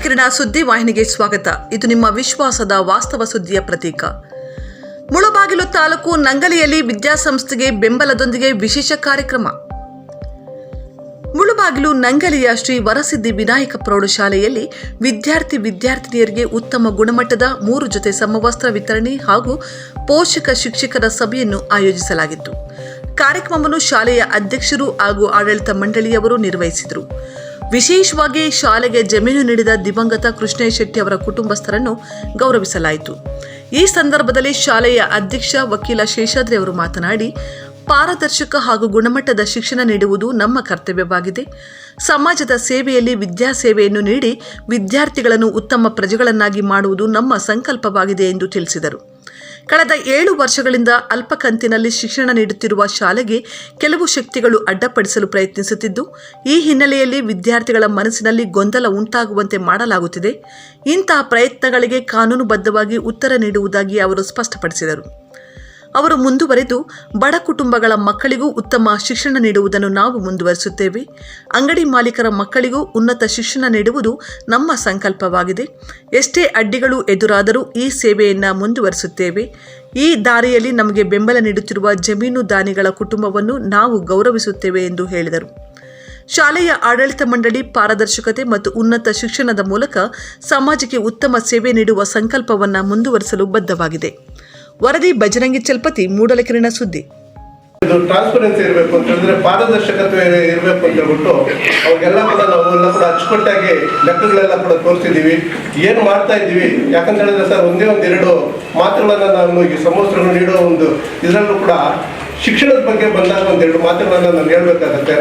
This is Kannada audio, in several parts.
ಮೂಡಲಕಿರಣ ಸುದ್ದಿ ವಾಹಿನಿಗೆ ಸ್ವಾಗತ. ಇದು ನಿಮ್ಮ ವಿಶ್ವಾಸದ ವಾಸ್ತವ ಸುದ್ದಿಯ ಪ್ರತೀಕ. ಮುಳಬಾಗಿಲು ತಾಲೂಕು ನಂಗಲಿಯಲ್ಲಿ ವಿದ್ಯಾಸಂಸ್ಥೆಗೆ ಬೆಂಬಲದೊಂದಿಗೆ ವಿಶೇಷ ಕಾರ್ಯಕ್ರಮ. ಮುಳುಬಾಗಿಲು ನಂಗಲಿಯ ಶ್ರೀ ವರಸಿದ್ಧಿ ವಿನಾಯಕ ಪ್ರೌಢಶಾಲೆಯಲ್ಲಿ ವಿದ್ಯಾರ್ಥಿ ವಿದ್ಯಾರ್ಥಿನಿಯರಿಗೆ ಉತ್ತಮ ಗುಣಮಟ್ಟದ ಮೂರು ಜೊತೆ ಸಮವಸ್ತ್ರ ವಿತರಣೆ ಹಾಗೂ ಪೋಷಕ ಶಿಕ್ಷಕರ ಸಭೆಯನ್ನು ಆಯೋಜಿಸಲಾಗಿತ್ತು. ಕಾರ್ಯಕ್ರಮವನ್ನು ಶಾಲೆಯ ಅಧ್ಯಕ್ಷರು ಹಾಗೂ ಆಡಳಿತ ಮಂಡಳಿಯವರು ನಿರ್ವಹಿಸಿದರು. ವಿಶೇಷವಾಗಿ ಶಾಲೆಗೆ ಜಮೀನು ನೀಡಿದ ದಿವಂಗತ ಕೃಷ್ಣ ಶೆಟ್ಟಿ ಅವರ ಕುಟುಂಬಸ್ಥರನ್ನು ಗೌರವಿಸಲಾಯಿತು. ಈ ಸಂದರ್ಭದಲ್ಲಿ ಶಾಲೆಯ ಅಧ್ಯಕ್ಷ ವಕೀಲ ಶೇಷಾದ್ರಿ ಅವರು ಮಾತನಾಡಿ, ಪಾರದರ್ಶಕ ಹಾಗೂ ಗುಣಮಟ್ಟದ ಶಿಕ್ಷಣ ನೀಡುವುದು ನಮ್ಮ ಕರ್ತವ್ಯವಾಗಿದೆ. ಸಮಾಜದ ಸೇವೆಯಲ್ಲಿ ವಿದ್ಯಾಸೇವೆಯನ್ನು ನೀಡಿ ವಿದ್ಯಾರ್ಥಿಗಳನ್ನು ಉತ್ತಮ ಪ್ರಜೆಗಳನ್ನಾಗಿ ಮಾಡುವುದು ನಮ್ಮ ಸಂಕಲ್ಪವಾಗಿದೆ ಎಂದು ತಿಳಿಸಿದರು. ಕಳೆದ ಏಳು ವರ್ಷಗಳಿಂದ ಅಲ್ಪ ಕಂತಿನಲ್ಲಿ ಶಿಕ್ಷಣ ನೀಡುತ್ತಿರುವ ಶಾಲೆಗೆ ಕೆಲವು ಶಕ್ತಿಗಳು ಅಡ್ಡಪಡಿಸಲು ಪ್ರಯತ್ನಿಸುತ್ತಿದ್ದು, ಈ ಹಿನ್ನೆಲೆಯಲ್ಲಿ ವಿದ್ಯಾರ್ಥಿಗಳ ಮನಸ್ಸಿನಲ್ಲಿ ಗೊಂದಲ ಉಂಟಾಗುವಂತೆ ಮಾಡಲಾಗುತ್ತಿದೆ. ಇಂತಹ ಪ್ರಯತ್ನಗಳಿಗೆ ಕಾನೂನುಬದ್ಧವಾಗಿ ಉತ್ತರ ನೀಡುವುದಾಗಿ ಅವರು ಸ್ಪಷ್ಟಪಡಿಸಿದರು. ಅವರು ಮುಂದುವರೆದು ಬಡ ಕುಟುಂಬಗಳ ಮಕ್ಕಳಿಗೂ ಉತ್ತಮ ಶಿಕ್ಷಣ ನೀಡುವುದನ್ನು ನಾವು ಮುಂದುವರಿಸುತ್ತೇವೆ. ಅಂಗಡಿ ಮಾಲೀಕರ ಮಕ್ಕಳಿಗೂ ಉನ್ನತ ಶಿಕ್ಷಣ ನೀಡುವುದು ನಮ್ಮ ಸಂಕಲ್ಪವಾಗಿದೆ. ಎಷ್ಟೇ ಅಡ್ಡಿಗಳು ಎದುರಾದರೂ ಈ ಸೇವೆಯನ್ನು ಮುಂದುವರಿಸುತ್ತೇವೆ. ಈ ದಾರಿಯಲ್ಲಿ ನಮಗೆ ಬೆಂಬಲ ನೀಡುತ್ತಿರುವ ಜಮೀನು ದಾನಿಗಳ ಕುಟುಂಬವನ್ನು ನಾವು ಗೌರವಿಸುತ್ತೇವೆ ಎಂದು ಹೇಳಿದರು. ಶಾಲೆಯ ಆಡಳಿತ ಮಂಡಳಿ ಪಾರದರ್ಶಕತೆ ಮತ್ತು ಉನ್ನತ ಶಿಕ್ಷಣದ ಮೂಲಕ ಸಮಾಜಕ್ಕೆ ಉತ್ತಮ ಸೇವೆ ನೀಡುವ ಸಂಕಲ್ಪವನ್ನು ಮುಂದುವರಿಸಲು ಬದ್ಧವಾಗಿದೆ. ವರದಿ ಬಜರಂಗಿ ಚಲ್ಪತಿ ಮೂಡಲಕಿರಣ ಸುದ್ದಿ. ಇದು ಟ್ರಾನ್ಸ್ಪರೆನ್ಸಿ ಇರಬೇಕು ಅಂತ ಹೇಳಿದ್ರೆ ಪಾರದರ್ಶಕತೆ ಇರಬೇಕು ಅಂತ ಹೇಳ್ಬಿಟ್ಟು ಅವ್ರಿಗೆಲ್ಲ ಕೂಡ ನಾವು ಎಲ್ಲ ಕೂಡ ಅಚ್ಚುಕಟ್ಟಾಗಿ ಲೆಕ್ಕಗಳೆಲ್ಲ ಕೂಡ ತೋರಿಸಿದೀವಿ ಏನು ಮಾಡ್ತಾ ಇದ್ದೀವಿ? ಯಾಕಂತ ಹೇಳಿದ್ರೆ ಸರ್, ಒಂದೇ ಒಂದು ಎರಡು ಮಾತುಗಳನ್ನ ನಾನು ಈ ಸಮವಸ್ತ್ರಗಳು ನೀಡೋ ಒಂದು ಇದರಲ್ಲೂ ಕೂಡ ಶಿಕ್ಷಣದ ಬಗ್ಗೆ ಬಂದಾಗ ಎರಡು ಮಾತುಗಳನ್ನ ನಾನು ಹೇಳ್ಬೇಕಾಗತ್ತೆ.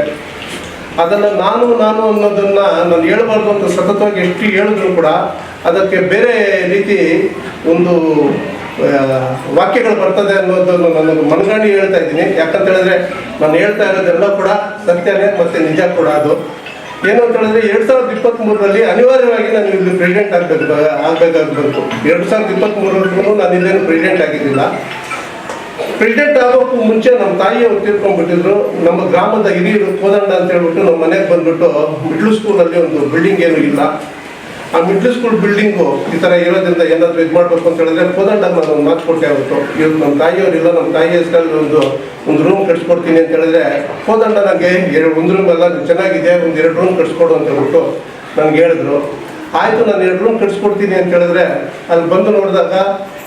ಅದನ್ನ ನಾನು ನಾನು ಅನ್ನೋದನ್ನ ನಾನು ಹೇಳ್ಬಾರ್ದು ಅಂತ ಸತತವಾಗಿ ಎಷ್ಟು ಹೇಳಿದ್ರು ಕೂಡ ಅದಕ್ಕೆ ಬೇರೆ ರೀತಿ ಒಂದು ವಾಕ್ಯಗಳು ಬರ್ತದೆ ಅನ್ನೋದನ್ನು ನಾನು ಮನಗಂಡು ಹೇಳ್ತಾ ಇದ್ದೀನಿ. ಯಾಕಂತ ಹೇಳಿದ್ರೆ ನಾನು ಹೇಳ್ತಾ ಇರೋದೆಲ್ಲ ಕೂಡ ಸತ್ಯನೇ ಮತ್ತೆ ನಿಜ ಕೂಡ ಅದು. ಏನು ಅಂತ ಹೇಳಿದ್ರೆ ಎರಡ್ ಸಾವಿರದ ಇಪ್ಪತ್ತ್ ಮೂರರಲ್ಲಿ ಅನಿವಾರ್ಯವಾಗಿ ನಾನು ಇಲ್ಲಿ ಪ್ರೆಸಿಡೆಂಟ್ ಆಗ್ಬೇಕು ಆಗ್ಬೇಕಾಗ್ಬೇಕು. ಎರಡ್ ಸಾವಿರದ ಇಪ್ಪತ್ತ್ ಮೂರವರೆಗೂ ನಾನು ಇಲ್ಲೇನು ಪ್ರೆಸಿಡೆಂಟ್ ಆಗಿದ್ದಿಲ್ಲ ಪ್ರೆಸಿಡೆಂಟ್ ಆಗೋಕ್ಕೂ ಮುಂಚೆ ನಮ್ಮ ತಾಯಿಯವರು ತೀರ್ಕೊಂಡ್ಬಿಟ್ಟಿದ್ರು. ನಮ್ಮ ಗ್ರಾಮದ ಹಿರಿಯರು ಕೋದಂಡ ಅಂತ ಹೇಳ್ಬಿಟ್ಟು ನಮ್ಮ ಮನೆಗೆ ಬಂದ್ಬಿಟ್ಟು ಮಿಡ್ಲ್ ಸ್ಕೂಲಲ್ಲಿ ಒಂದು ಬಿಲ್ಡಿಂಗ್ ಏನು ಇಲ್ಲ. ಆ ಮಿಡ್ಲ್ ಸ್ಕೂಲ್ ಬಿಲ್ಡಿಂಗು ಈ ಥರ ಇರೋದ್ರಿಂದ ಏನಾದರೂ ಇದು ಮಾಡಬೇಕು ಅಂತ ಹೇಳಿದ್ರೆ ಕೋದಂಡ ನಾನು ಒಂದು ಮಾತು ಕೊಟ್ಟೆ ಆಗುತ್ತೆ ಇವ್ರು ನಮ್ಮ ತಾಯಿಯವರಿಲ್ಲ ನಮ್ಮ ತಾಯಿ ಹೆಸರಲ್ಲಿ ಒಂದು ಒಂದು ರೂಮ್ ಕಟ್ಸ್ಕೊಡ್ತೀನಿ ಅಂತ ಹೇಳಿದ್ರೆ ಕೋದಂಡ ನನಗೆ ಎರಡು, ಒಂದು ರೂಮ್ ಎಲ್ಲ ಚೆನ್ನಾಗಿದೆ, ಒಂದು ಎರಡು ರೂಮ್ ಕಟ್ಸ್ಕೊಡು ಅಂತ ಹೇಳ್ಬಿಟ್ಟು ನನಗೆ ಹೇಳಿದ್ರು. ಆಯಿತು, ನಾನು ಎರಡು ರೂಮ್ ಕಟ್ಸ್ಕೊಡ್ತೀನಿ ಅಂತ ಹೇಳಿದ್ರೆ ಅಲ್ಲಿ ಬಂದು ನೋಡಿದಾಗ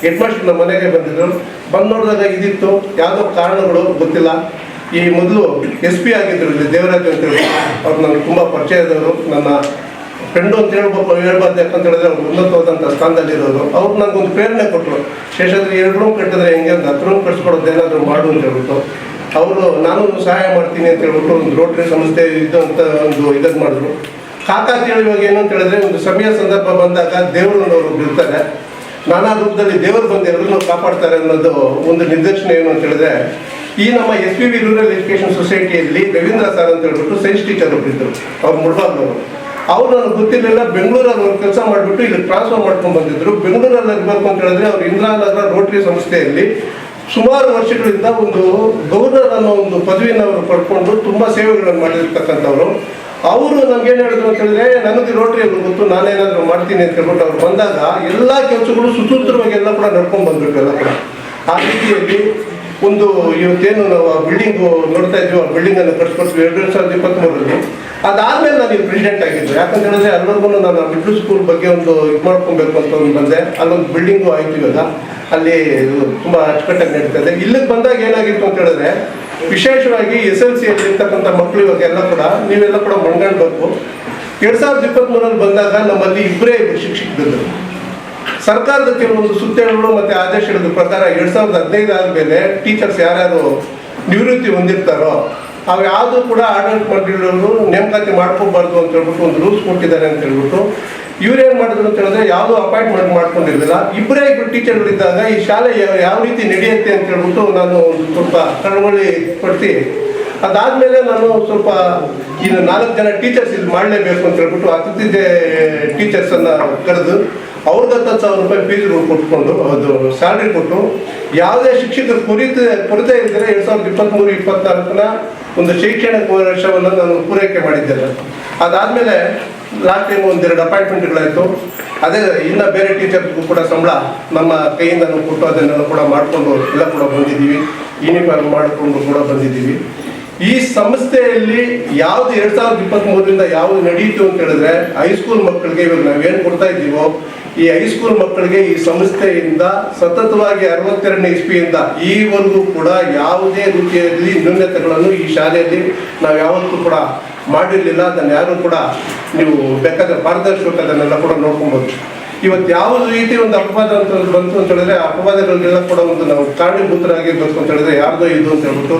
ಹೆಡ್ ಮಾಸ್ಟರ್ ನಮ್ಮ ಮನೆಗೆ ಬಂದಿದ್ರು. ಬಂದು ನೋಡಿದಾಗ ಇದಿತ್ತು, ಯಾವುದೋ ಕಾರಣಗಳು ಗೊತ್ತಿಲ್ಲ. ಈ ಮೊದಲು ಎಸ್ ಪಿ ಆಗಿದ್ರು ಇಲ್ಲಿ ದೇವರಾಜ್ ಅಂತ ಹೇಳಿ. ಅವ್ರು ನನಗೆ ತುಂಬ ಪರಿಚಯದವರು ನನ್ನ ಫ್ರೆಂಡು ಅಂತ ಹೇಳ್ಬೇಕು ಹೇಳ್ಬಾರ್ದು ಯಾಕಂತ ಹೇಳಿದ್ರೆ ಅವ್ರು ಉನ್ನತವಾದಂಥ ಸ್ಥಾನದಲ್ಲಿರೋರು ಅವ್ರು ನನಗೊಂದು ಪ್ರೇರಣೆ ಕೊಟ್ಟರು ಶೇಷಾದ್ರಿ ಎರಡು ರೂಮ್ ಕಟ್ಟಿದ್ರೆ ಹೆಂಗೆ ಅಂತ, ಹತ್ತು ರೂಮ್ ಕಟ್ಸ್ಕೊಡೋದು ಏನಾದರೂ ಮಾಡು ಅಂತ ಹೇಳ್ಬಿಟ್ಟು. ಅವರು, ನಾನು ಸಹಾಯ ಮಾಡ್ತೀನಿ ಅಂತ ಹೇಳ್ಬಿಟ್ಟು ಒಂದು ರೋಟರಿ ಸಂಸ್ಥೆ ಇದು ಅಂತ ಒಂದು ಇದನ್ನು ಮಾಡಿದ್ರು. ಕಾಕಾ ಇವಾಗ ಏನು ಅಂತ ಹೇಳಿದ್ರೆ, ಒಂದು ಸಮಯ ಸಂದರ್ಭ ಬಂದಾಗ ದೇವರು ಅವರು ಬಿಡ್ತಾರೆ ನಾನಾ ರೂಪದಲ್ಲಿ ದೇವರು ಬಂದು ಎಲ್ಲರೂ ಕಾಪಾಡ್ತಾರೆ ಅನ್ನೋದು ಒಂದು ನಿರ್ದೇಶನ ಏನು ಅಂತ ಹೇಳಿದ್ರೆ, ಈ ನಮ್ಮ S P V rural education ಸೊಸೈಟಿಯಲ್ಲಿ Ravindra sir ಅಂತ ಹೇಳ್ಬಿಟ್ಟು ಸೈನ್ಸ್ ಟೀಚರ್ ಒಬ್ಬರಿದ್ದರು ಅವ್ರು ಮುಳ್ಬಾಗ್ನವರು ಅವ್ರು ನನಗೆ ಗೊತ್ತಿರಲಿಲ್ಲ ಬೆಂಗಳೂರಲ್ಲಿ ಒಂದು ಕೆಲಸ ಮಾಡಿಬಿಟ್ಟು ಇಲ್ಲಿ ಟ್ರಾನ್ಸ್ಫರ್ ಮಾಡ್ಕೊಂಡು ಬಂದಿದ್ರು. ಬೆಂಗಳೂರಲ್ಲಿ ಇರಬೇಕು ಅಂತ ಹೇಳಿದ್ರೆ ಅವ್ರು ಇಂದ್ರಾನಗರ ರೋಟರಿ ಸಂಸ್ಥೆಯಲ್ಲಿ ಸುಮಾರು ವರ್ಷಗಳಿಂದ ಒಂದು ಗೌರ್ನರ್ ಅನ್ನೋ ಒಂದು ಪದವಿಯನ್ನು ಅವರು ಪಡ್ಕೊಂಡು ತುಂಬ ಸೇವೆಗಳನ್ನು ಮಾಡಿರ್ತಕ್ಕಂಥವ್ರು. ಅವರು ನಮ್ಗೆ ಏನು ಹೇಳಿದ್ರು ಅಂತ ಹೇಳಿದ್ರೆ ನನಗೆ ರೋಟರಿ ಅವ್ರಿಗೆ ಗೊತ್ತು ನಾನೇನಾದರೂ ಮಾಡ್ತೀನಿ ಅಂತ ಹೇಳ್ಬಿಟ್ಟು ಅವ್ರು ಬಂದಾಗ ಎಲ್ಲ ಕೆಲಸಗಳು ಸುಸೂತ್ರವಾಗಿ ಎಲ್ಲ ಕೂಡ ನಡ್ಕೊಂಡು ಬಂದ್ಬಿಟ್ಟು ಎಲ್ಲ ಕೂಡ. ಆ ರೀತಿಯಲ್ಲಿ ಒಂದು ಇವತ್ತೇನು ನಾವು ಆ ಬಿಲ್ಡಿಂಗು ನೋಡ್ತಾ ಇದ್ವಿ, ಆ ಬಿಲ್ಡಿಂಗನ್ನು ಕಟ್ಸ್ಕೊಡ್ತೀವಿ ಎರಡು ಸಾವಿರದ ಇಪ್ಪತ್ತ್ಮೂರರಲ್ಲಿ ಅದಾದ್ಮೇಲೆ ನಾನು ಇಲ್ಲಿ ಪ್ರೆಸಿಡೆಂಟ್ ಆಗಿದ್ದು. ಯಾಕಂತ ಹೇಳಿದ್ರೆ ಅಲ್ಲಿವರೆಗೂ ನಾನು ಮಿಡ್ಲ್ ಸ್ಕೂಲ್ ಬಗ್ಗೆ ಒಂದು ಇದು ಮಾಡ್ಕೊಬೇಕು ಅಂತ ಒಂದು ಬಂದೆ. ಅಲ್ಲೊಂದು ಬಿಲ್ಡಿಂಗು ಆಯ್ತು ಇವಾಗ. ಅಲ್ಲಿ ತುಂಬ ಅಚ್ಚುಕಟ್ಟಾಗಿ ನಡೀತಾ ಇದೆ. ಇಲ್ಲಿಗೆ ಬಂದಾಗ ಏನಾಗಿತ್ತು ಅಂತ ಹೇಳಿದ್ರೆ, ವಿಶೇಷವಾಗಿ ಎಸ್ ಎಲ್ ಸಿಯಲ್ಲಿ ಇರ್ತಕ್ಕಂಥ ಮಕ್ಕಳು ಇವಾಗ ಎಲ್ಲ ಕೂಡ, ನೀವೆಲ್ಲ ಕೂಡ ಮಣ್ಗಾಡ್ಬೇಕು ಎರಡ್ ಸಾವಿರದ ಇಪ್ಪತ್ತ್ಮೂರಲ್ಲಿ ಬಂದಾಗ ನಮ್ಮಲ್ಲಿ ಇಬ್ಬರೇ ಶಿಕ್ಷಕರಿದ್ದರು ಸರ್ಕಾರದ ಕೆಲವೊಂದು ಸುತ್ತೇಳುಗಳು ಮತ್ತೆ ಆದೇಶಗಳ ಪ್ರಕಾರ ಎರಡ್ ಸಾವಿರದ ಹದಿನೈದು ಆದ್ಮೇಲೆ ಟೀಚರ್ಸ್ ಯಾರ್ಯಾರು ನಿವೃತ್ತಿ ಹೊಂದಿರ್ತಾರೋ ಅವು ಯಾವುದು ಕೂಡ ಆಡಳಿತ ಮಂಡಳಿಯವರು ನೇಮಕಾತಿ ಮಾಡ್ಕೋಬಾರ್ದು ಅಂತ ಹೇಳ್ಬಿಟ್ಟು ಒಂದು ರೂಲ್ಸ್ ಕೊಟ್ಟಿದ್ದಾರೆ ಅಂತ ಹೇಳ್ಬಿಟ್ಟು ಇವ್ರೇನ್ ಮಾಡಿದ್ರು ಅಂತ ಹೇಳಿದ್ರೆ ಯಾವುದು ಅಪಾಯಿಂಟ್ಮೆಂಟ್ ಮಾಡ್ಕೊಂಡಿರಲಿಲ್ಲ. ಇಬ್ಬರೇ ಇಬ್ಬರು ಟೀಚರ್ಗಳಿದ್ದಾಗ ಈ ಶಾಲೆ ಯಾವ- ರೀತಿ ನಡೆಯುತ್ತೆ ಅಂತ ಹೇಳ್ಬಿಟ್ಟು ನಾನು ಒಂದು ಸ್ವಲ್ಪ ಕಳವಳಿ ಕೊಡ್ತೀನಿ ಅದಾದ್ಮೇಲೆ ನಾನು ಸ್ವಲ್ಪ ಇನ್ನು ನಾಲ್ಕು ಜನ ಟೀಚರ್ಸ್ ಇದು ಮಾಡಲೇಬೇಕು ಅಂತ ಹೇಳ್ಬಿಟ್ಟು ಅತಿಥಿ ಟೀಚರ್ಸ್ ಅನ್ನ ಕರೆದು ಅವ್ರಿಗೆ ಹತ್ತು ಸಾವಿರ ರೂಪಾಯಿ ಫೀಸ್ಗಳು ಕೊಟ್ಕೊಂಡು ಅದು ಸ್ಯಾಲ್ರಿ ಕೊಟ್ಟು, ಯಾವುದೇ ಶಿಕ್ಷಕರು ಕೊರಿತ, ಕೊರತೆ ಇದ್ದರೆ ಎರಡು ಸಾವಿರದ ಇಪ್ಪತ್ತ್ಮೂರು ಇಪ್ಪತ್ನಾಲ್ಕನ ಒಂದು ಶೈಕ್ಷಣಿಕ ವರ್ಷವನ್ನು ನಾನು ಪೂರೈಕೆ ಮಾಡಿದ್ದೇನೆ. ಅದಾದ್ಮೇಲೆ ಲಾಸ್ಟ್ ಟೈಮ್ ಒಂದೆರಡು ಅಪಾಯಿಂಟ್ಮೆಂಟ್ಗಳಾಯಿತು. ಅದೇ ಇನ್ನು ಬೇರೆ ಟೀಚರ್ಗೂ ಕೂಡ ಸಂಬಳ ನಮ್ಮ ಕೈಯಿಂದ ಕೊಟ್ಟು ಅದನ್ನೆಲ್ಲ ಕೂಡ ಮಾಡಿಕೊಂಡು ಎಲ್ಲ ಕೂಡ ಬಂದಿದ್ದೀವಿ. ಯೂನಿಫಾರ್ಮ್ ಮಾಡಿಕೊಂಡು ಕೂಡ ಬಂದಿದ್ದೀವಿ. ಈ ಸಂಸ್ಥೆಯಲ್ಲಿ ಯಾವ್ದು ಎರಡ್ ಸಾವಿರದ ಇಪ್ಪತ್ತ್ ಮೂರರಿಂದ ಯಾವ್ದು ನಡೀತು ಅಂತ ಹೇಳಿದ್ರೆ ಹೈಸ್ಕೂಲ್ ಮಕ್ಕಳಿಗೆ ಇವಾಗ ನಾವೇನು ಕೊಡ್ತಾ ಇದ್ದೀವೋ, ಈ ಹೈಸ್ಕೂಲ್ ಮಕ್ಕಳಿಗೆ ಈ ಸಂಸ್ಥೆಯಿಂದ ಸತತವಾಗಿ ಅರವತ್ತೆರಡನೇ ಇಸ್ವಿಯಿಂದ ಈವರೆಗೂ ಕೂಡ ಯಾವುದೇ ರೀತಿಯಲ್ಲಿ ನ್ಯೂನತೆಗಳನ್ನು ಈ ಶಾಲೆಯಲ್ಲಿ ನಾವು ಯಾವತ್ತೂ ಕೂಡ ಮಾಡಿರಲಿಲ್ಲ. ಅದನ್ನು ಯಾರು ಕೂಡ ನೀವು ಬೇಕಾದ್ರೆ ಪಾರದರ್ಶಕ ಅದನ್ನೆಲ್ಲ ಕೂಡ ನೋಡ್ಕೊಬೋದು. ಇವತ್ತು ಯಾವ ರೀತಿ ಒಂದು ಅಪವಾದ ಅಂತ ಬಂತು ಅಂತ ಹೇಳಿದ್ರೆ ಅಪವಾದಗಳಿಗೆಲ್ಲ ಕೂಡ ಒಂದು ನಾವು ಕಾರಣೀಭೂತರಾಗಿರ್ಬೇಕು ಅಂತ ಹೇಳಿದ್ರೆ, ಯಾರ್ದೋ ಇದು ಅಂತ ಹೇಳ್ಬಿಟ್ಟು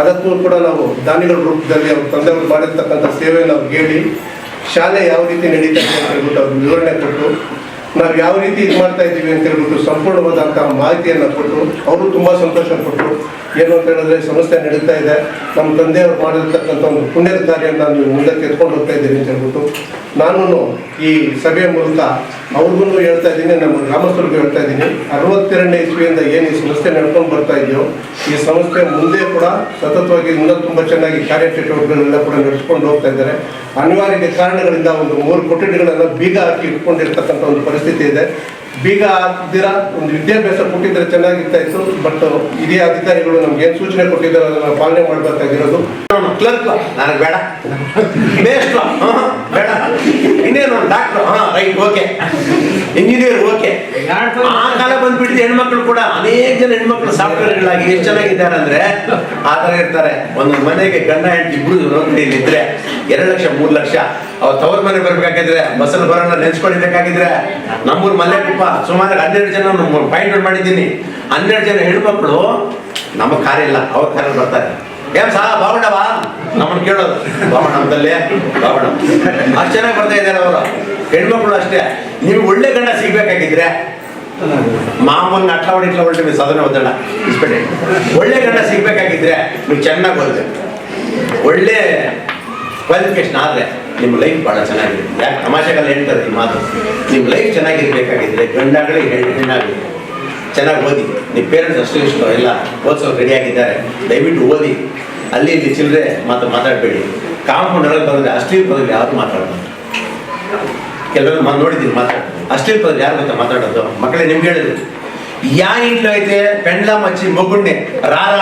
ಅದಕ್ಕೂ ಕೂಡ ನಾವು ದಾನಿಗಳ ರೂಪದಲ್ಲಿ ಅವ್ರ ತಂದೆಯವರು ಮಾಡಿರ್ತಕ್ಕಂಥ ಸೇವೆಯನ್ನು ಅವ್ರು ಹೇಳಿ, ಶಾಲೆ ಯಾವ ರೀತಿ ನಡೀತಾ ಅಂತ ಹೇಳ್ಬಿಟ್ಟು ಅವ್ರಿಗೆ ವಿವರಣೆ ಕೊಟ್ಟು, ನಾವು ಯಾವ ರೀತಿ ಇದು ಮಾಡ್ತಾ ಇದ್ದೀವಿ ಅಂತ ಹೇಳ್ಬಿಟ್ಟು ಸಂಪೂರ್ಣವಾದಂತಹ ಮಾಹಿತಿಯನ್ನು ಕೊಟ್ಟು, ಅವರು ತುಂಬ ಸಂತೋಷ ಪಟ್ಟರು ಏನು ಅಂತ ಹೇಳಿದ್ರೆ ಸಂಸ್ಥೆ ನಡೀತಾ ಇದೆ. ನಮ್ಮ ತಂದೆಯವರು ಮಾಡಿರ್ತಕ್ಕಂಥ ಒಂದು ಪುಣ್ಯದ ಕಾರ್ಯನ ನೀವು ಮುಂದಕ್ಕೆ ಎತ್ಕೊಂಡು ಹೋಗ್ತಾ ಇದ್ದೀನಿ ಅಂತ ಹೇಳ್ಬಿಟ್ಟು ನಾನು ಈ ಸಭೆಯ ಮೂಲಕ ಅವ್ರಿಗೂ ಹೇಳ್ತಾ ಇದ್ದೀನಿ, ನಮ್ಮ ಗ್ರಾಮಸ್ಥರಿಗೂ ಹೇಳ್ತಾ ಇದ್ದೀನಿ. ಅರವತ್ತೆರಡನೇ ಇಸ್ವಿಯಿಂದ ಏನು ಈ ಸಂಸ್ಥೆ ನಡ್ಕೊಂಡು ಬರ್ತಾ ಇದೆಯೋ, ಈ ಸಂಸ್ಥೆ ಮುಂದೆ ಕೂಡ ಸತತವಾಗಿ ಇನ್ನೂ ತುಂಬ ಚೆನ್ನಾಗಿ ಕಾರ್ಯಚಟುವಟಿಕೆಗಳೆಲ್ಲ ಕೂಡ ನಡೆಸ್ಕೊಂಡು ಹೋಗ್ತಾ ಇದ್ದಾರೆ. ಅನಿವಾರ್ಯ ಕಾರಣಗಳಿಂದ ಒಂದು ಮೂರು ಕೊಠಡಿಗಳನ್ನು ಬೀಗ ಹಾಕಿ ಇಟ್ಕೊಂಡಿರ್ತಕ್ಕಂಥ ಒಂದು ಪರಿಸ್ಥಿತಿ ಇದೆ. ಬೀಗ ಹಾಕ್ದಿರ ಒಂದು ವಿದ್ಯಾಭ್ಯಾಸ ಕೊಟ್ಟಿದ್ರೆ ಚೆನ್ನಾಗಿರ್ತಾ ಇತ್ತು. ಬಟ್ ಹಿರಿಯ ಅಧಿಕಾರಿಗಳು ನಮ್ಗೆ ಏನು ಸೂಚನೆ ಕೊಟ್ಟಿದ್ದಾರೆ ಅದನ್ನ ಪಾಲನೆ ಮಾಡಬೇಕಾಗಿರೋದು ಕ್ಲರ್ಕ್ ನನಗೆ ಬೇಡ. ಮೇಷ್ಟ್ರು ಹಾಂ ಬೇಡ. ಇನ್ನೇನು ಡಾಕ್ಟ್ರು ಹಾಂ ರೈಟ್ ಓಕೆ ಇಂಜಿನಿಯರ್ ಓಕೆ ಆ ಕಾಲ ಬಂದ್ಬಿಟ್ಟಿದೆ ಹೆಣ್ಮಕ್ಳು ಕೂಡ ಅನೇಕ ಜನ ಹೆಣ್ಮಕ್ಳು ಸಾಫ್ಟ್ವೇರ್ಗಳಾಗಿ ಎಷ್ಟು ಚೆನ್ನಾಗಿದ್ದಾರೆ ಅಂದ್ರೆ ಆ ಥರ ಇರ್ತಾರೆ. ಒಂದು ಮನೆಗೆ ಗಂಡ ಹೆಂಡತಿ ಇಬ್ರು ನೋಡಿದ್ರೆ ಎರಡು ಲಕ್ಷ, ಮೂರು ಲಕ್ಷ. ಅವ್ರ ತವ್ರ ಮನೆ ಬರ್ಬೇಕಾಗಿದ್ರೆ, ಬಸ್ಸಲ್ಲಿ ಬರೋಣ ನೆಂಚ್ಕೊಂಡಿದ್ದಕ್ಕಾಗಿದ್ರೆ ನಮ್ಮೂರ್ ಮಲ್ಲೆ ಮಲ್ಲೆಕುಪ್ಪ, ಸುಮಾರು ಹನ್ನೆರಡು ಜನ ಫೈಂಡ್ ಮಾಡಿದ್ದೀನಿ. ಹನ್ನೆರಡು ಜನ ಹೆಣ್ಮಕ್ಳು, ನಮಗೆ ಕಾರ್ ಇಲ್ಲ, ಅವ್ರ ಕಾರಲ್ಲಿ ಬರ್ತಾರೆ. ಏನ್ ಸಾ ಬಾವಣವಾ ನಮ್ಮನ್ನು ಕೇಳೋದು. ಬಾವಣ ಅಂತಲ್ಲಿ ಬಾವಣ ಅಷ್ಟು ಚೆನ್ನಾಗಿ ಬರ್ತಾ ಇದ್ದಾರೆ ಅವರು. ಹೆಣ್ಮಕ್ಳು ಅಷ್ಟೇ. ನೀವು ಒಳ್ಳೆ ಗಂಡ ಸಿಗ್ಬೇಕಾಗಿದ್ರೆ ಮಾಮೂಲಿ ಅಟ್ಲ ಹೊಡಿಟ್ಲ ಹೊರಟು ಸದನ ಓದಲ್ಲ ಇಸ್ಪೇಟೆ ಒಳ್ಳೆ ಗಂಡ ಸಿಗ್ಬೇಕಾಗಿದ್ರೆ, ನೀವು ಚೆನ್ನಾಗಿ ಓದ್ಬೇಕು ಒಳ್ಳೆ ಕ್ವಾಲಿಫಿಕೇಶನ್ ಆದರೆ ನಿಮ್ಮ ಲೈಫ್ ಭಾಳ ಚೆನ್ನಾಗಿದೆ. ಯಾಕೆ ತಮಾಷೆಗೆಲ್ಲ ಹೇಳ್ತಾರೆ ಈ ಮಾತು? ನಿಮ್ಮ ಲೈಫ್ ಚೆನ್ನಾಗಿರ್ಬೇಕಾಗಿದ್ರೆ ಗಂಡಾಗಲಿ ಹೆಣ್ಣು ಹೆಣ್ಣಾಗಲಿ ಚೆನ್ನಾಗಿ ಓದಿ. ನಿಮ್ಮ ಪೇರೆಂಟ್ಸ್ ಅಷ್ಟು ಇಷ್ಟ, ಎಲ್ಲ ಓದಿಸೋಕೆ ರೆಡಿ ಆಗಿದ್ದಾರೆ. ದಯವಿಟ್ಟು ಓದಿ. ಅಲ್ಲಿ ಇಲ್ಲಿ ಚಿಲ್ಲರೆ ಮಾತು ಮಾತಾಡಬೇಡಿ. ಕಾಂಪೌಂಡ್ ಒಳಗೆ ಬಂದರೆ ಅಶ್ಲೀಲ ಪದಗಳು ಯಾರು ಮಾತಾಡೋದು? ಕೆಲವರು ನಾನು ನೋಡಿದ್ದೀನಿ ಮಾತಾಡ ಅಶ್ಲೀಲ ಪದಗಳು ಯಾರು ಗೊತ್ತಾ ಮಾತಾಡೋದು? ಮಕ್ಕಳೇ ನಿಮ್ಗೆ ಹೇಳಿದ್ರು. ಯಾ ಇಂಟ್ಲು ಐತೆ? ಪೆಂಡ್ಲ ಮಚ್ಚಿ ಮಗುಣ್ಣೆ ರಾರ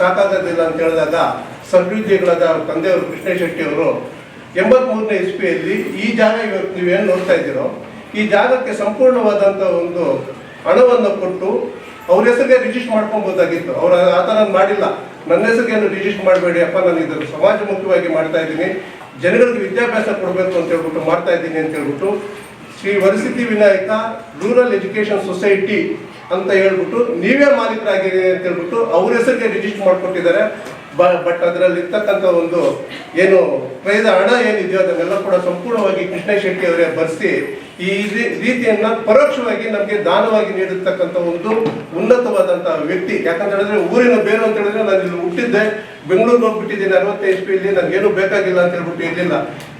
ಸಾಕಾಗೋದಿಲ್ಲ ಅಂತ ಹೇಳಿದಾಗ ಸಂಸ್ಕೃತಿಗಳಾದ ಅವ್ರ ತಂದೆಯವರು ಕೃಷ್ಣ ಶೆಟ್ಟಿ ಅವರು ಎಂಬತ್ಮೂರನೇ ಇಸ್ವಿಯಲ್ಲಿ ಈ ಜಾಗ ಇವತ್ತು ನೀವೇನು ನೋಡ್ತಾ ಇದ್ದೀರೋ, ಈ ಜಾಗಕ್ಕೆ ಸಂಪೂರ್ಣವಾದಂಥ ಒಂದು ಹಣವನ್ನು ಕೊಟ್ಟು ಅವ್ರ ಹೆಸರಿಗೆ ರಿಜಿಸ್ಟರ್ ಮಾಡ್ಕೊಬೋದಾಗಿತ್ತು ಅವ್ರು ಆ ಥರ ಮಾಡಿಲ್ಲ. ನನ್ನ ಹೆಸರಿಗೆ ರಿಜಿಸ್ಟರ್ ಮಾಡಬೇಡಿ ಅಪ್ಪ, ನಾನು ಇದನ್ನು ಸಮಾಜಮುಖವಾಗಿ ಮಾಡ್ತಾ ಇದ್ದೀನಿ. ಜನಗಳಿಗೆ ವಿದ್ಯಾಭ್ಯಾಸ ಕೊಡಬೇಕು ಅಂತ ಹೇಳ್ಬಿಟ್ಟು ಮಾಡ್ತಾ ಇದ್ದೀನಿ ಅಂತ ಹೇಳ್ಬಿಟ್ಟು Shri Varasiddhi Vinayaka rural education society ಅಂತ ಹೇಳ್ಬಿಟ್ಟು ನೀವೇ ಮಾಲೀಕರಾಗಿರಿ ಅಂತ ಹೇಳ್ಬಿಟ್ಟು ಅವ್ರ ಹೆಸರಿಗೆ ರಿಜಿಸ್ಟರ್ ಮಾಡಿಕೊಟ್ಟಿದ್ದಾರೆ. ಬಟ್ ಅದರಲ್ಲಿ ಇರ್ತಕ್ಕಂಥ ಒಂದು ಏನು ಪ್ರೈದ ಹಣ ಏನಿದೆಯೋ ಅದನ್ನೆಲ್ಲ ಕೂಡ ಸಂಪೂರ್ಣವಾಗಿ ಕೃಷ್ಣ ಶೆಟ್ಟಿ ಅವರೇ ಬರೆಸಿ ಈ ರೀತಿಯನ್ನ ಪರೋಕ್ಷವಾಗಿ ನಮಗೆ ದಾನವಾಗಿ ನೀಡಿರ್ತಕ್ಕಂಥ ಒಂದು ಉನ್ನತವಾದಂತಹ ವ್ಯಕ್ತಿ. ಯಾಕಂತ ಹೇಳಿದ್ರೆ ಊರಿನ ಬೇರು ಅಂತ ಹೇಳಿದ್ರೆ ನಾನು ಇಲ್ಲಿ ಹುಟ್ಟಿದ್ದೆ. ಬೆಂಗಳೂರಿಗೆ ಹೋಗ್ಬಿಟ್ಟಿದ್ದೀನಿ. ಅರವತ್ತೈದು ಇಸ್ವಿಯಲ್ಲಿ ನನಗೇನು ಬೇಕಾಗಿಲ್ಲ ಅಂತ ಹೇಳ್ಬಿಟ್ಟು ಇರಲಿಲ್ಲ.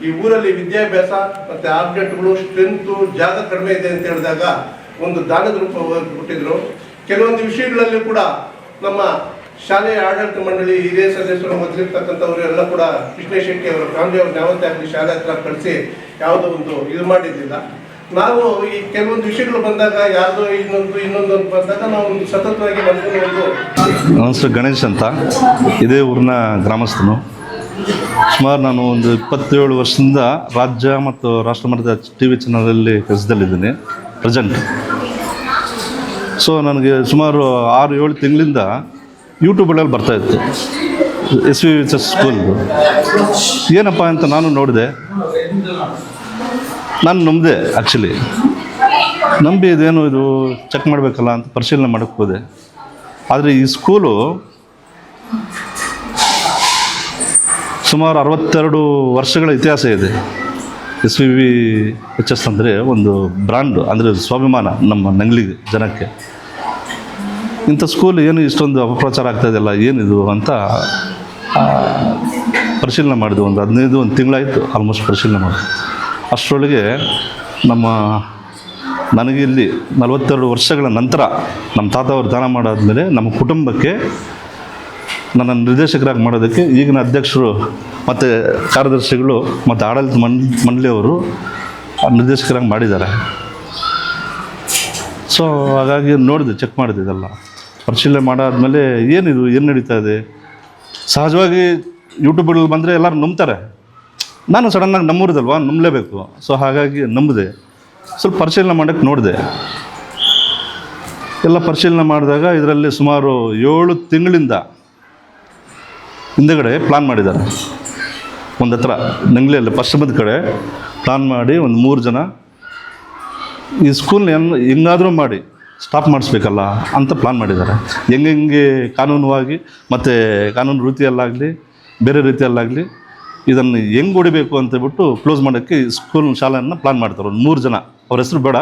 ಈ ಊರಲ್ಲಿ ವಿದ್ಯಾಭ್ಯಾಸ ಮತ್ತೆ ಆಬ್ಜೆಕ್ಟ್ಗಳು ಸ್ಟ್ರೆಂತು ಜಾಗ ಕಡಿಮೆ ಇದೆ ಅಂತ ಹೇಳಿದಾಗ ಒಂದು ದಾನದ ರೂಪವಾಗಿ ಕೊಟ್ಟಿದ್ರು ಕೆಲವೊಂದು ವಿಷಯಗಳಲ್ಲಿ ಕೂಡ ನಮ್ಮ ಶಾಲೆಯ ಆಡಳಿತ ಮಂಡಳಿ, ಹಿರಿಯ ಸದಸ್ಯರು ಮೊದಲಿರ್ತಕ್ಕಂಥವ್ರು ಎಲ್ಲ ಕೂಡ ಕೃಷ್ಣ ಶೆಟ್ಟಿ ಅವರ ಫ್ಯಾಮಿಲಿ ಅವ್ರನ್ನ ಯಾವತ್ತೇ ಆಗಲಿ ಶಾಲೆ ಹತ್ರ ಕಳಿಸಿ ಯಾವುದೋ ಒಂದು ಇದು ಮಾಡಿದ್ದಿಲ್ಲ. ನಾವು ಈ ಕೆಲವೊಂದು ವಿಷಯಗಳು ಬಂದಾಗ ಯಾವುದೋ ಇನ್ನೊಂದು ಇನ್ನೊಂದು ಬಂದಾಗ ನಾವು ಒಂದು ಸತತವಾಗಿ ಬಂದು ಒಂದು ಗಣೇಶ್ ಅಂತ. ಇದೇ ಊರಿನ ಗ್ರಾಮಸ್ಥನು. ಸುಮಾರು ನಾನು ಒಂದು ಇಪ್ಪತ್ತೇಳು ವರ್ಷದಿಂದ ರಾಜ್ಯ ಮತ್ತು ರಾಷ್ಟ್ರಮಟ್ಟದ ಟಿ ವಿ ಚಾನಲಲ್ಲಿ ಕೆಲಸದಲ್ಲಿದ್ದೀನಿ, ಪ್ರೆಸೆಂಟ್. ಸೊ ನನಗೆ ಸುಮಾರು ಆರು, ಏಳು ತಿಂಗಳಿಂದ ಯೂಟ್ಯೂಬ್ಗಳಲ್ಲಿ ಬರ್ತಾಯಿತ್ತು ಎಸ್ ವಿ ಎಸ್ ಸ್ಕೂಲ್ ಏನಪ್ಪ ಅಂತ ನಾನು ನೋಡಿದೆ. ನಾನು ನಂಬಿದೆ ಆ್ಯಕ್ಚುಲಿ ನಂಬಿ ಇದೇನು ಇದು ಚೆಕ್ ಮಾಡಬೇಕಲ್ಲ ಅಂತ ಪರಿಶೀಲನೆ ಮಾಡಕ್ಕೆ ಹೋದೆ. ಆದರೆ ಈ ಸ್ಕೂಲು ಸುಮಾರು ಅರವತ್ತೆರಡು ವರ್ಷಗಳ ಇತಿಹಾಸ ಇದೆ. S V V H S ಅಂದರೆ ಒಂದು ಬ್ರ್ಯಾಂಡು ಅಂದರೆ ಸ್ವಾಭಿಮಾನ ನಮ್ಮ ನಂಗ್ಲಿಗೆ, ಜನಕ್ಕೆ. ಇಂಥ ಸ್ಕೂಲ್ ಏನು ಇಷ್ಟೊಂದು ಅಪಪ್ರಚಾರ ಆಗ್ತಾಯಿದೆಯಲ್ಲ ಏನಿದು ಅಂತ ಪರಿಶೀಲನೆ ಮಾಡಿದ್ವಿ. ಒಂದು ಹದಿನೈದು, ಒಂದು ತಿಂಗಳಾಯಿತು ಆಲ್ಮೋಸ್ಟ್ ಪರಿಶೀಲನೆ ಮಾಡಿ ಅಷ್ಟರೊಳಗೆ ನಮ್ಮ, ನನಗೆ ಇಲ್ಲಿ ನಲವತ್ತೆರಡು ವರ್ಷಗಳ ನಂತರ ನಮ್ಮ ತಾತ ಅವರು ದಾನ ಮಾಡಾದಮೇಲೆ ನಮ್ಮ ಕುಟುಂಬಕ್ಕೆ ನನ್ನ ನಿರ್ದೇಶಕರಾಗಿ ಮಾಡೋದಕ್ಕೆ ಈಗಿನ ಅಧ್ಯಕ್ಷರು ಮತ್ತು ಕಾರ್ಯದರ್ಶಿಗಳು ಮತ್ತು ಆಡಳಿತ ಮಂಡ್, ಮಂಡಳಿಯವರು ನಿರ್ದೇಶಕರಾಗಿ ಮಾಡಿದ್ದಾರೆ. ಸೊ ಹಾಗಾಗಿ ನೋಡಿದೆ ಚೆಕ್ ಮಾಡಿದೆ ಇದೆಲ್ಲ. ಪರಿಶೀಲನೆ ಮಾಡಾದ್ಮೇಲೆ ಏನಿದು, ಏನು ನಡೀತಾ ಇದೆ? ಸಹಜವಾಗಿ ಯೂಟ್ಯೂಬ್ಗಳಲ್ಲಿ ಬಂದರೆ ಎಲ್ಲರೂ ನಂಬ್ತಾರೆ. ನಾನು ಸಡನ್ನಾಗಿ ನಂಬುವುದಲ್ವಾ ನಂಬಲೇಬೇಕು. ಸೊ ಹಾಗಾಗಿ ನಂಬಿದೆ. ಸ್ವಲ್ಪ ಪರಿಶೀಲನೆ ಮಾಡೋಕ್ಕೆ ನೋಡಿದೆ. ಎಲ್ಲ ಪರಿಶೀಲನೆ ಮಾಡಿದಾಗ ಇದರಲ್ಲಿ ಸುಮಾರು ಏಳು ತಿಂಗಳಿಂದ ಹಿಂದೆಗಡೆ ಪ್ಲಾನ್ ಮಾಡಿದ್ದಾರೆ. ಒಂದು ಹತ್ರ ನಂಗ್ಲಿಯಲ್ಲಿ ಪಶ್ಚಿಮದ ಕಡೆ ಪ್ಲಾನ್ ಮಾಡಿ ಒಂದು ಮೂರು ಜನ ಈ ಸ್ಕೂಲ್ನ ಹೆಂಗ್, ಹೆಂಗಾದರೂ ಮಾಡಿ ಸ್ಟಾಪ್ ಮಾಡಿಸ್ಬೇಕಲ್ಲ ಅಂತ ಪ್ಲಾನ್ ಮಾಡಿದ್ದಾರೆ. ಹೆಂಗೆ ಹೆಂಗೆ ಕಾನೂನುವಾಗಿ ಮತ್ತು ಕಾನೂನು ರೀತಿಯಲ್ಲಾಗಲಿ, ಬೇರೆ ರೀತಿಯಲ್ಲಾಗಲಿ ಇದನ್ನು ಹೆಂಗೆ ಹೊಡಿಬೇಕು ಅಂತೇಳ್ಬಿಟ್ಟು ಕ್ಲೋಸ್ ಮಾಡೋಕ್ಕೆ ಸ್ಕೂಲ್ ಶಾಲೆಯನ್ನು ಪ್ಲಾನ್ ಮಾಡ್ತಾರೆ. ಒಂದು ಮೂರು ಜನ, ಅವ್ರ ಹೆಸರು ಬೇಡ.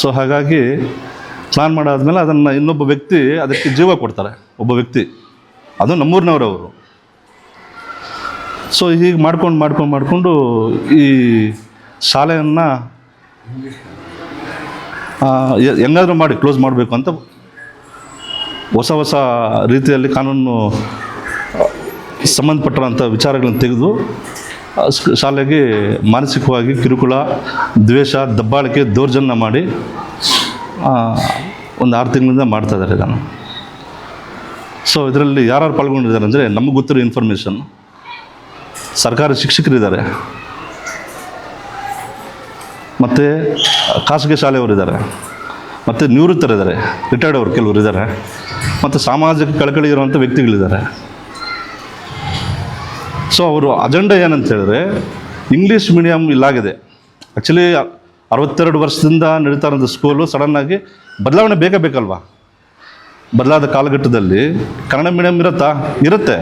ಸೊ ಹಾಗಾಗಿ ಪ್ಲಾನ್ ಮಾಡಾದ್ಮೇಲೆ ಅದನ್ನು ಇನ್ನೊಬ್ಬ ವ್ಯಕ್ತಿ ಅದಕ್ಕೆ ಜೀವ ಕೊಡ್ತಾರೆ. ಒಬ್ಬ ವ್ಯಕ್ತಿ. ಅದು ನಮ್ಮೂರಿನವ್ರು ಅವರು ಸೊ ಹೀಗೆ ಮಾಡ್ಕೊಂಡು ಮಾಡ್ಕೊಂಡು ಮಾಡಿಕೊಂಡು ಈ ಶಾಲೆಯನ್ನು ಹೆಂಗಾದರೂ ಮಾಡಿ ಕ್ಲೋಸ್ ಮಾಡಬೇಕು ಅಂತ ಹೊಸ ಹೊಸ ರೀತಿಯಲ್ಲಿ ಕಾನೂನು ಸಂಬಂಧಪಟ್ಟಂಥ ವಿಚಾರಗಳನ್ನು ತೆಗೆದು ಶಾಲೆಗೆ ಮಾನಸಿಕವಾಗಿ ಕಿರುಕುಳ, ದ್ವೇಷ, ದಬ್ಬಾಳಿಕೆ, ದೌರ್ಜನ್ಯ ಮಾಡಿ ಒಂದು ಆರು ತಿಂಗಳಿಂದ ಮಾಡ್ತಾ ಇದ್ದಾರೆ ಇದನ್ನು ಸೊ ಇದರಲ್ಲಿ ಯಾರ್ಯಾರು ಪಾಲ್ಗೊಂಡಿದ್ದಾರೆ ಅಂದರೆ ನಮಗೆ ಗೊತ್ತಿರೋ ಇನ್ಫಾರ್ಮೇಷನ್ ಸರ್ಕಾರಿ ಶಿಕ್ಷಕರಿದ್ದಾರೆ. ಮತ್ತು ಖಾಸಗಿ ಶಾಲೆಯವರಿದ್ದಾರೆ. ಮತ್ತು ನಿವೃತ್ತರಿದ್ದಾರೆ. ರಿಟೈರ್ಡ್ ಅವರು ಕೆಲವರು ಇದ್ದಾರೆ ಮತ್ತು ಸಾಮಾಜಿಕ ಕಳಕಳಿ ಇರುವಂಥ ವ್ಯಕ್ತಿಗಳಿದ್ದಾರೆ. ಸೊ ಅವರು ಅಜೆಂಡಾ ಏನಂತ ಹೇಳಿದ್ರೆ ಇಂಗ್ಲೀಷ್ ಮೀಡಿಯಮ್ ಇಲ್ಲಾಗಿದೆ. ಆ್ಯಕ್ಚುಲಿ ಅರವತ್ತೆರಡು ವರ್ಷದಿಂದ ನಡೀತಾ ಇರೋಂಥ ಸ್ಕೂಲು ಸಡನ್ನಾಗಿ ಬದಲಾವಣೆ ಬೇಕೇ ಬೇಕಲ್ವಾ? ಬದಲಾದ ಕಾಲಘಟ್ಟದಲ್ಲಿ ಕನ್ನಡ ಮೀಡಿಯಮ್ ಇರುತ್ತಾ? ಇರುತ್ತೆ.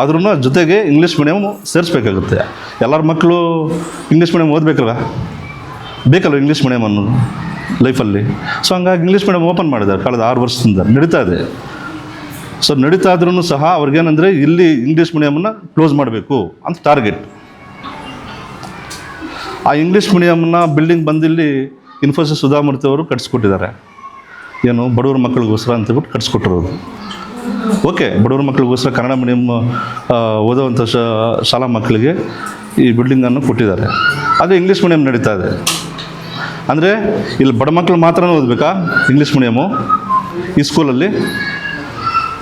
ಆದ್ರೂ ಜೊತೆಗೆ ಇಂಗ್ಲೀಷ್ ಮೀಡಿಯಮ್ ಸೇರಿಸ್ಬೇಕಾಗುತ್ತೆ. ಎಲ್ಲರ ಮಕ್ಕಳು ಇಂಗ್ಲೀಷ್ ಮೀಡಿಯಮ್ ಓದಬೇಕಲ್ಲ ಬೇಕಲ್ಲ ಇಂಗ್ಲೀಷ್ ಮೀಡಿಯಮ್ ಅನ್ನೋದು ಲೈಫಲ್ಲಿ ಸೊ ಹಂಗಾಗಿ ಇಂಗ್ಲೀಷ್ ಮೀಡಿಯಮ್ ಓಪನ್ ಮಾಡಿದ್ದಾರೆ. ಕಳೆದ ಆರು ವರ್ಷದಿಂದ ನಡೀತಾ ಇದೆ. ಸೊ ನಡೀತಾ ಇದ್ರೂ ಸಹ ಅವ್ರಿಗೇನಂದರೆ ಇಲ್ಲಿ ಇಂಗ್ಲೀಷ್ ಮೀಡಿಯಮನ್ನು ಕ್ಲೋಸ್ ಮಾಡಬೇಕು ಅಂತ ಟಾರ್ಗೆಟ್ ಆ ಇಂಗ್ಲೀಷ್ ಮೀಡಿಯಮ್ನ ಬಿಲ್ಡಿಂಗ್ ಬಂದಿಲ್ಲಿ ಇನ್ಫೋಸಿಸ್ ಸುಧಾಮೂರ್ತಿ ಅವರು ಕಟ್ಸ್ಕೊಟ್ಟಿದ್ದಾರೆ. ಏನು ಬಡವ್ರ ಮಕ್ಕಳಿಗೋಸ್ಕರ ಅಂತೇಳ್ಬಿಟ್ಟು ಕಟ್ಸ್ಕೊಟ್ಟಿರೋದು. ಓಕೆ, ಬಡವ್ರ ಮಕ್ಕಳಿಗೋಸ್ಕರ ಕನ್ನಡ ಮೀಡಿಯಮ್ ಓದೋವಂಥ ಶಾಲಾ ಮಕ್ಕಳಿಗೆ ಈ ಬಿಲ್ಡಿಂಗನ್ನು ಕೊಟ್ಟಿದ್ದಾರೆ. ಅದು ಇಂಗ್ಲೀಷ್ ಮೀಡಿಯಮ್ ನಡೀತಾ ಇದೆ. ಅಂದರೆ ಇಲ್ಲಿ ಬಡ ಮಕ್ಕಳು ಮಾತ್ರ ಓದಬೇಕಾ? ಇಂಗ್ಲೀಷ್ ಮೀಡಿಯಮು ಈ ಸ್ಕೂಲಲ್ಲಿ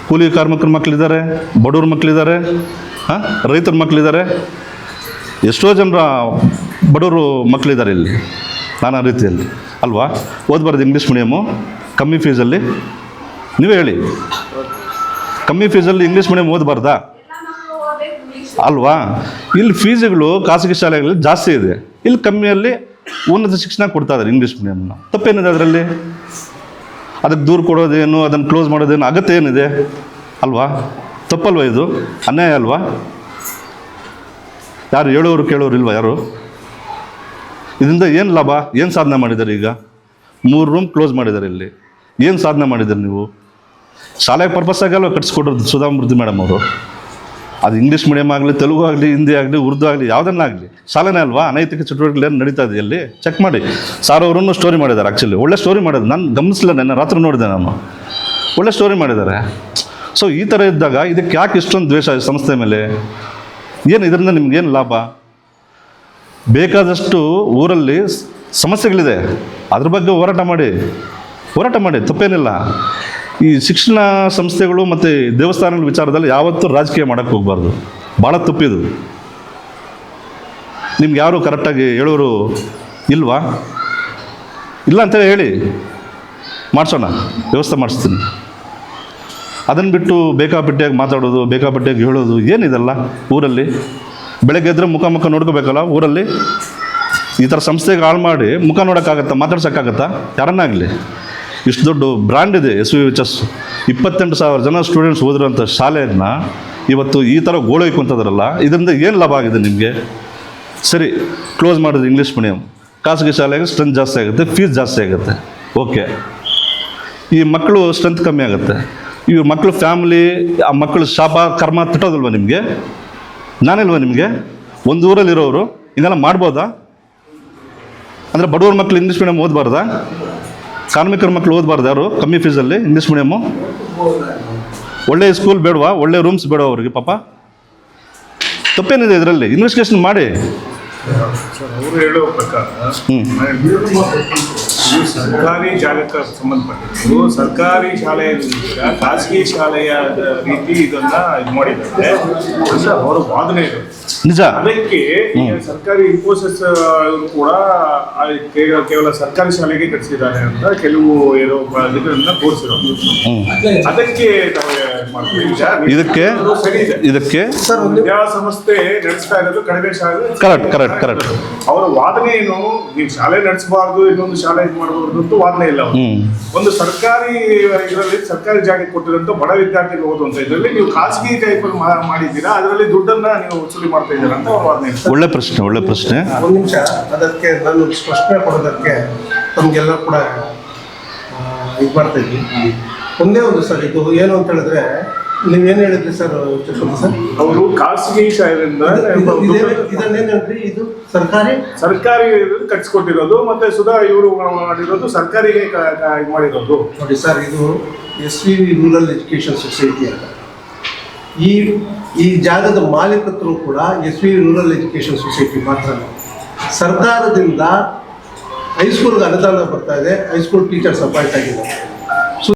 ಕೂಲಿ ಕಾರ್ಮಿಕರ ಮಕ್ಕಳಿದ್ದಾರೆ, ಬಡವ್ರ ಮಕ್ಕಳಿದ್ದಾರೆ, ಹಾಂ? ರೈತರ ಮಕ್ಕಳಿದ್ದಾರೆ. ಎಷ್ಟೋ ಜನರ ಬಡವರು ಮಕ್ಕಳಿದ್ದಾರೆ ಇಲ್ಲಿ. ನಾನಾ ರೀತಿಯಲ್ಲಿ. ಅಲ್ವಾ? ಓದಬಾರ್ದು ಇಂಗ್ಲೀಷ್ ಮೀಡಿಯಮು ಕಮ್ಮಿ ಫೀಸಲ್ಲಿ ನೀವೇ ಹೇಳಿ. ಕಮ್ಮಿ ಫೀಸಲ್ಲಿ ಇಂಗ್ಲೀಷ್ ಮೀಡಿಯಮ್ ಓದಬಾರ್ದಾ? ಅಲ್ವಾ? ಇಲ್ಲಿ ಫೀಸ್ಗಳು ಖಾಸಗಿ ಶಾಲೆಗಳಲ್ಲಿ ಜಾಸ್ತಿ ಇದೆ. ಇಲ್ಲಿ ಕಮ್ಮಿಯಲ್ಲಿ ಉನ್ನತ ಶಿಕ್ಷಣ ಕೊಡ್ತಾ ಇದ್ದಾರೆ ಇಂಗ್ಲೀಷ್ ಮೀಡಿಯಮ್ನ ತಪ್ಪೇನಿದೆ ಅದರಲ್ಲಿ? ಅದಕ್ಕೆ ದೂರ ಕೊಡೋದೇನು, ಅದನ್ನು ಕ್ಲೋಸ್ ಮಾಡೋದೇನು ಅಗತ್ಯ ಏನಿದೆ? ಅಲ್ವಾ? ತಪ್ಪಲ್ವಾ ಇದು? ಅನ್ಯಾಯ ಅಲ್ವಾ? ಯಾರು ಹೇಳೋರು ಕೇಳೋರು ಇಲ್ವಾ ಯಾರು? ಇದರಿಂದ ಏನು ಲಾಭ? ಏನು ಸಾಧನೆ ಮಾಡಿದ್ದಾರೆ ಈಗ? ಮೂರು ರೂಮ್ ಕ್ಲೋಸ್ ಮಾಡಿದ್ದಾರೆ ಇಲ್ಲಿ. ಏನು ಸಾಧನೆ ಮಾಡಿದ್ರು ನೀವು? ಶಾಲೆ ಆಗಲ್ವ ಕಟ್ಸ್ಕೊಡೋದು ಸುಧಾಮೃದ್ಧಿ ಮೇಡಮ್ ಅವರು? ಅದು ಇಂಗ್ಲೀಷ್ ಮೀಡಿಯಮ್ ಆಗಲಿ, ತೆಲುಗು ಆಗಲಿ, ಹಿಂದಿ ಆಗಲಿ, ಉರ್ದು ಆಗಲಿ ಯಾವುದನ್ನಾಗಲಿ ಶಾಲೆನೇ ಅಲ್ವಾ? ಅನೈತಿಕ ಚಟುವಟಿಕೆಗಳು ಏನು ನಡೀತಾ ಇದೆ ಅಲ್ಲಿ ಚೆಕ್ ಮಾಡಿ. ಸಾರ್ ಅವರನ್ನು ಸ್ಟೋರಿ ಮಾಡಿದ್ದಾರೆ ಆ್ಯಕ್ಚುಲಿ ಒಳ್ಳೆ ಸ್ಟೋರಿ ಮಾಡಿದ್ರು ನಾನು ಗಮನಿಸಲಿಲ್ಲ ನೆನ್ನೆ, ರಾತ್ರಿ ನೋಡಿದೆ ನಾನು. ಒಳ್ಳೆ ಸ್ಟೋರಿ ಮಾಡಿದ್ದಾರೆ. ಸೊ ಈ ಥರ ಇದ್ದಾಗ ಇದಕ್ಕೆ ಯಾಕೆ ಇಷ್ಟೊಂದು ದ್ವೇಷ ಸಂಸ್ಥೆ ಮೇಲೆ? ಏನು ಇದರಿಂದ ನಿಮ್ಗೇನು ಲಾಭ? ಬೇಕಾದಷ್ಟು ಊರಲ್ಲಿ ಸಮಸ್ಯೆಗಳಿದೆ. ಅದ್ರ ಬಗ್ಗೆ ಹೋರಾಟ ಮಾಡಿ. ಹೋರಾಟ ಮಾಡಿ, ತಪ್ಪೇನಿಲ್ಲ. ಈ ಶಿಕ್ಷಣ ಸಂಸ್ಥೆಗಳು ಮತ್ತು ದೇವಸ್ಥಾನಗಳ ವಿಚಾರದಲ್ಲಿ ಯಾವತ್ತೂ ರಾಜಕೀಯ ಮಾಡೋಕ್ಕೆ ಹೋಗಬಾರ್ದು. ಭಾಳ ತಪ್ಪಿದು. ನಿಮ್ಗೆ ಯಾರು ಕರೆಕ್ಟಾಗಿ ಹೇಳೋರು ಇಲ್ವಾ? ಇಲ್ಲ ಅಂತೇಳಿ ಹೇಳಿ. ಮಾಡಿಸೋಣ, ವ್ಯವಸ್ಥೆ ಮಾಡಿಸ್ತೀನಿ. ಅದನ್ನು ಬಿಟ್ಟು ಬೇಕಾಬಿಟ್ಟಿಯಾಗಿ ಮಾತಾಡೋದು ಬೇಕಾಬಿಟ್ಟಿಯಾಗಿ ಹೇಳೋದು ಏನಿದೆಲ್ಲ ಊರಲ್ಲಿ? ಬೆಳಗ್ಗೆ ಎದ್ರೆ ಮುಖ ಮುಖ ನೋಡ್ಕೋಬೇಕಲ್ಲ ಊರಲ್ಲಿ? ಈ ಥರ ಸಂಸ್ಥೆಗೆ ಹಾಳು ಮಾಡಿ ಮುಖ ನೋಡೋಕ್ಕಾಗತ್ತಾ, ಮಾತಾಡ್ಸೋಕ್ಕಾಗತ್ತಾ? ಯಾರನ್ನಾಗಲಿ? ಇಷ್ಟು ದೊಡ್ಡ ಬ್ರ್ಯಾಂಡ್ ಇದೆ ಎಸ್ ವಿ ಎಚ್ ಎಸ್ ಇಪ್ಪತ್ತೆಂಟು ಸಾವಿರ ಜನ ಸ್ಟೂಡೆಂಟ್ಸ್ ಓದಿರೋಂಥ ಶಾಲೆಯನ್ನು ಇವತ್ತು ಈ ಥರ ಗೋಳೋಯ್ಕೊಂತದ್ರಲ್ಲ ಇದರಿಂದ ಏನು ಲಾಭ ಆಗಿದೆ ನಿಮಗೆ? ಸರಿ ಕ್ಲೋಸ್ ಮಾಡಿದ್ರೆ ಇಂಗ್ಲೀಷ್ ಮೀಡಿಯಮ್ ಖಾಸಗಿ ಶಾಲೆಗೆ ಸ್ಟ್ರೆಂತ್ ಜಾಸ್ತಿ ಆಗುತ್ತೆ ಫೀಸ್ ಜಾಸ್ತಿ ಆಗುತ್ತೆ. ಓಕೆ ಈ ಮಕ್ಕಳು ಸ್ಟ್ರೆಂತ್ ಕಮ್ಮಿ ಆಗುತ್ತೆ. ಈ ಮಕ್ಕಳು ಫ್ಯಾಮಿಲಿ ಆ ಮಕ್ಕಳು ಶಾಪ, ಕರ್ಮ ತಟ್ಟೋದಿಲ್ವ ನಿಮಗೆ? ನಾನಿಲ್ವ ನಿಮಗೆ? ಒಂದು ಊರಲ್ಲಿರೋರು ಹಿಂಗೆಲ್ಲ ಮಾಡ್ಬೋದಾ? ಅಂದರೆ ಬಡವ್ರ ಮಕ್ಕಳು ಇಂಗ್ಲೀಷ್ ಮೀಡಿಯಮ್ ಓದಬಾರ್ದಾ? ಕಾರ್ಮಿಕರ ಮಕ್ಕಳು ಓದಬಾರ್ದು ಯಾರು? ಕಮ್ಮಿ ಫೀಸಲ್ಲಿ ಇಂಗ್ಲೀಷ್ ಮೀಡಿಯಮ್ಮು ಒಳ್ಳೆ ಸ್ಕೂಲ್ ಬೇಡವಾ? ಒಳ್ಳೆ ರೂಮ್ಸ್ ಬೇಡವಾ ಅವ್ರಿಗೆ ಪಾಪ? ತಪ್ಪೇನಿದೆ ಇದರಲ್ಲಿ? ಇನ್ವೆಸ್ಟಿಗೇಷನ್ ಮಾಡಿ. ಅವರು ಹೇಳೋ ಪ್ರಕಾರ ಇದು ಸರ್ಕಾರಿ ಜಾಗಕ್ಕೆ ಸಂಬಂಧಪಟ್ಟಿದ್ದು ಸರ್ಕಾರಿ ಶಾಲೆಯ ಖಾಸಗಿ ಶಾಲೆಯ ರೀತಿ ಇದನ್ನ ಇದು ಮಾಡಿದ್ದಾರೆ. ಅಂದ್ರೆ ಅವರ ವಾದನೆ ಇದೆ. ನಿಜ. ಅದಕ್ಕೆ ಈಗ ಸರ್ಕಾರಿ ಇನ್ಫೋಸಿಸ್ ಕೂಡ ಕೇವಲ ಸರ್ಕಾರಿ ಶಾಲೆಗೆ ಕಟ್ಟಿಸಿದ್ದಾರೆ ಅಂತ ಕೆಲವು ಏನೋ ತೋರಿಸಿರೋದು. ಅದಕ್ಕೆ ಇದಕ್ಕೆ? ಇದಕ್ಕೆ? ಸಂಸ್ಥೆ ನಡೆಸ್ತಾ ಇರೋದು ಕಡಿಮೆ ಶಾಲೆ. ಕರೆಕ್ಟ್ ಕರೆಕ್ಟ್ ಕರೆಕ್ಟ್ ಅವರ ವಾದನೆ ಏನು? ನೀವು ಶಾಲೆ ನಡೆಸಬಾರ್ದು ಇನ್ನೊಂದು ಶಾಲೆ ಇದು ಮಾಡಬಾರ್ದು ಅಂತ ವಾದನೆ ಇಲ್ಲ ಅವ್ರು. ಒಂದು ಸರ್ಕಾರಿ ಇದರಲ್ಲಿ ಸರ್ಕಾರಿ ಜಾಗ ಕೊಟ್ಟಿರೋಂಥ ಬಡ ವಿದ್ಯಾರ್ಥಿಗಳು ಓದುವಂತ ಇದರಲ್ಲಿ ನೀವು ಖಾಸಗಿ ಟೈಪಲ್ಲಿ ಮಾಡಿದ್ದೀರಾ? ಅದರಲ್ಲಿ ದುಡ್ಡನ್ನ ನೀವು ವಸೂಲಿ ಮಾಡ್ತಾ ಇದ್ದೀರಾ ಅಂತ ಅವ್ರ ವಾದನೆ. ಒಳ್ಳೆ ಪ್ರಶ್ನೆ ಒಳ್ಳೆ ಪ್ರಶ್ನೆ. ಒಂದು ನಿಮಿಷ. ಅದಕ್ಕೆ ನಾನು ಸ್ಪಷ್ಟನೆ ಕೊಡೋದಕ್ಕೆ ನಮಗೆಲ್ಲ ಕೂಡ ಇದು ಮಾಡ್ತಾ ಇದ್ವಿ ಒಂದೇ ಒಂದು ಸರ್ ಇದು ಏನು ಅಂತ ಹೇಳಿದ್ರೆ ನೀವೇನು ಹೇಳಿದ್ರಿ ಸರ್ ಸರ್? ಅವರು ಖಾಸಗಿ ಶಾಲೆಯಿಂದ ಇದು- ಇದನ್ನೇನು ಹೇಳ್ರಿ ಇದು ಸರ್ಕಾರಿ? ಸರ್ಕಾರಿ ಕಟ್ಸ್ಕೊಟ್ಟಿರೋದು ಮತ್ತೆ ಸುಧಾ ಇವರು ಮಾಡಿರೋದು ಸರ್ಕಾರಿಗೆ ಮಾಡಿರೋದು. ನೋಡಿ ಸರ್ ಇದು S V rural education society ಅಂತ. ಈ ಈ ಜಾಗದ ಮಾಲೀಕತ್ವ ಕೂಡ S V rural education society ಮಾತ್ರ ಸರ್ಕಾರದಿಂದ ಹೈಸ್ಕೂಲ್ಗೆ ಅನುದಾನ ಬರ್ತಾ ಇದೆ. ಹೈಸ್ಕೂಲ್ ಟೀಚರ್ಸ್ ಅಪಾಯಿಂಟ್ ಆಗಿದ್ದಾರೆ.